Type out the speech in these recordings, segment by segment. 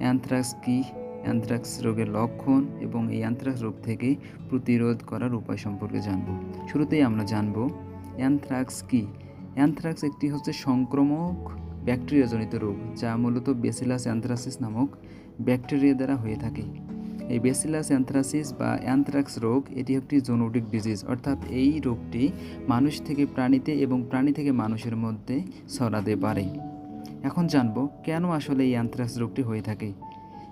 Anthrax কী? Anthrax রোগের লক্ষণ এবং এই অ্যান্থ্রাক্স রোগ থেকে প্রতিরোধ করার উপায় সম্পর্কে জানব। শুরুতেই আমরা জানব, অ্যানথ্রাক্স কী? অ্যানথ্রাক্স একটি হচ্ছে সংক্রমক ব্যাকটেরিয়াজনিত রোগ, যা মূলত বেসিলাস অ্যান্থ্রাসিস নামক ব্যাকটেরিয়া দ্বারা হয়ে থাকে। এই বেসিলাস অ্যান্থ্রাসিস বা অ্যানথ্রাক্স রোগ, এটি একটি জোনোটিক ডিজিজ, অর্থাৎ এই রোগটি মানুষ থেকে প্রাণীতে এবং প্রাণী থেকে মানুষের মধ্যে ছড়াতে পারে। এখন জানব কেন আসলে এই অ্যানথ্রাক্স রোগটি হয়ে থাকে।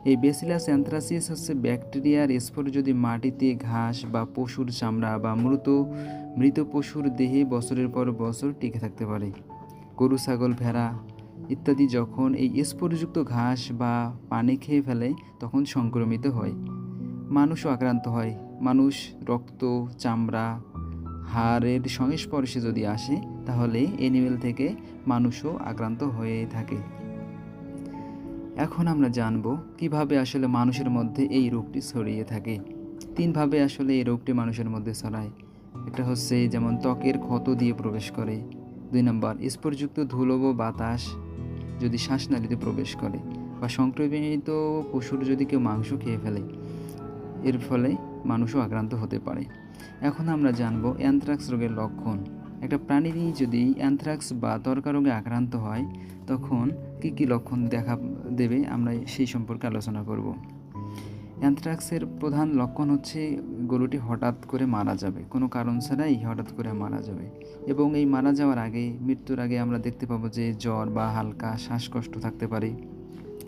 এই বেসিলাস অ্যানথ্রাসিস হচ্ছে ব্যাকটেরিয়ার স্পোর যদি মাটিতে ঘাস বা পশুর চামড়া বা মৃত মৃত পশুর দেহে বছরের পর বছর টিকে থাকতে পারে। গরু, ছাগল, ভেড়া ইত্যাদি যখন এই স্পোরযুক্ত ঘাস বা পানি খেয়ে ফেলে, তখন সংক্রমিত হয়। মানুষও আক্রান্ত হয়। মানুষ রক্ত, চামড়া হাড়ের সংস্পর্শে যদি আসে, তাহলে এনিমেল থেকে মানুষও আক্রান্ত হয়ে থাকে। এখন আমরা জানব কীভাবে আসলে মানুষের মধ্যে এই রোগটি ছড়িয়ে থাকে। তিনভাবে আসলে এই রোগটি মানুষের মধ্যে ছড়ায়। একটা হচ্ছে যেমন ত্বকের ক্ষত দিয়ে প্রবেশ করে। দুই নম্বর স্পরযুক্ত ধুলো বাতাস যদি শ্বাসনালীতে প্রবেশ করে বা সংক্রমিত পশুর যদি কেউ মাংস খেয়ে ফেলে। এর ফলে মানুষও আক্রান্ত হতে পারে। এখন আমরা জানব অ্যানথ্রাক্স রোগের লক্ষণ। একটা প্রাণীরই যদি অ্যানথ্রাক্স বা ত্বরকা রোগে আক্রান্ত হয়, তখন কী কী লক্ষণ দেখা দেবে আমরা সেই সম্পর্কে আলোচনা করব। অ্যানথ্রাক্সের প্রধান লক্ষণ হচ্ছে গরুটি হঠাৎ করে মারা যাবে। কোনো কারণ ছাড়াই হঠাৎ করে মারা যাবে। এবং এই মারা যাওয়ার আগে, মৃত্যুর আগে আমরা দেখতে পাবো যে জ্বর বা হালকা শ্বাসকষ্ট থাকতে পারে।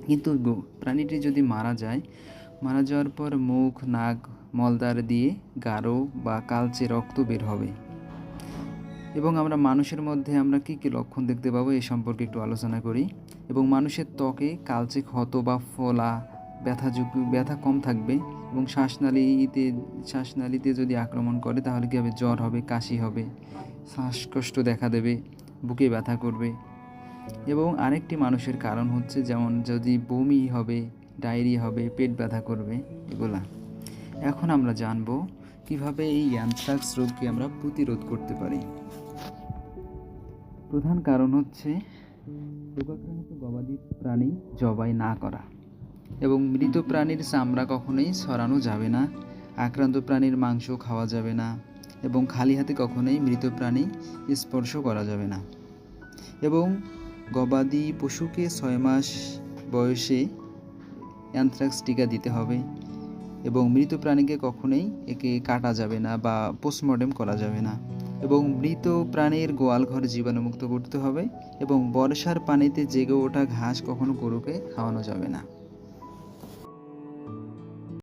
কিন্তু প্রাণীটি যদি মারা যায়, মারা যাওয়ার পর মুখ, নাক মলদার দিয়ে গাঢ় বা কালচে রক্ত বের হবে। এবং আমরা মানুষের মধ্যে আমরা কী কী লক্ষণ দেখতে পাবো এ সম্পর্কে একটু আলোচনা করি। এবং মানুষের ত্বকে কালচে ক্ষত বা ফোলা, ব্যথা যুগ- ব্যথা কম থাকবে এবং শ্বাসনালীতে শ্বাসনালীতে যদি আক্রমণ করে তাহলে কী হবে? জ্বর হবে, কাশি হবে, শ্বাসকষ্ট দেখা দেবে, বুকে ব্যথা করবে। এবং আরেকটি মানুষের কারণ হচ্ছে যেমন যদি বমি হবে ডায়রি হবে, পেট ব্যথা করবে, এগুলা। এখন আমরা জানব কীভাবে এই অ্যানথ্রাক্স রোগকে আমরা প্রতিরোধ করতে পারি। প্রধান কারণ হচ্ছে রোগাক্রান্ত গবাদি প্রাণী জবাই না করা এবং মৃত প্রাণীর চামড়া কখনোই সরানো যাবে না, আক্রান্ত প্রাণীর মাংস খাওয়া যাবে না এবং খালি হাতে কখনোই মৃত প্রাণী স্পর্শ করা যাবে না। এবং গবাদি পশুকে ছয় মাস বয়সে অ্যানথ্রাক্স টিকা দিতে হবে। এবং মৃত প্রাণীকে কখনোই একে কাটা যাবে না বা পোস্টমর্টেম করা যাবে না। এবং মৃত প্রাণীর গোয়াল ঘর জীবাণুমুক্ত করতে হবে এবং বর্ষার পানিতে জেগে ওঠা ঘাস কখনো গরুকে খাওয়ানো যাবে না।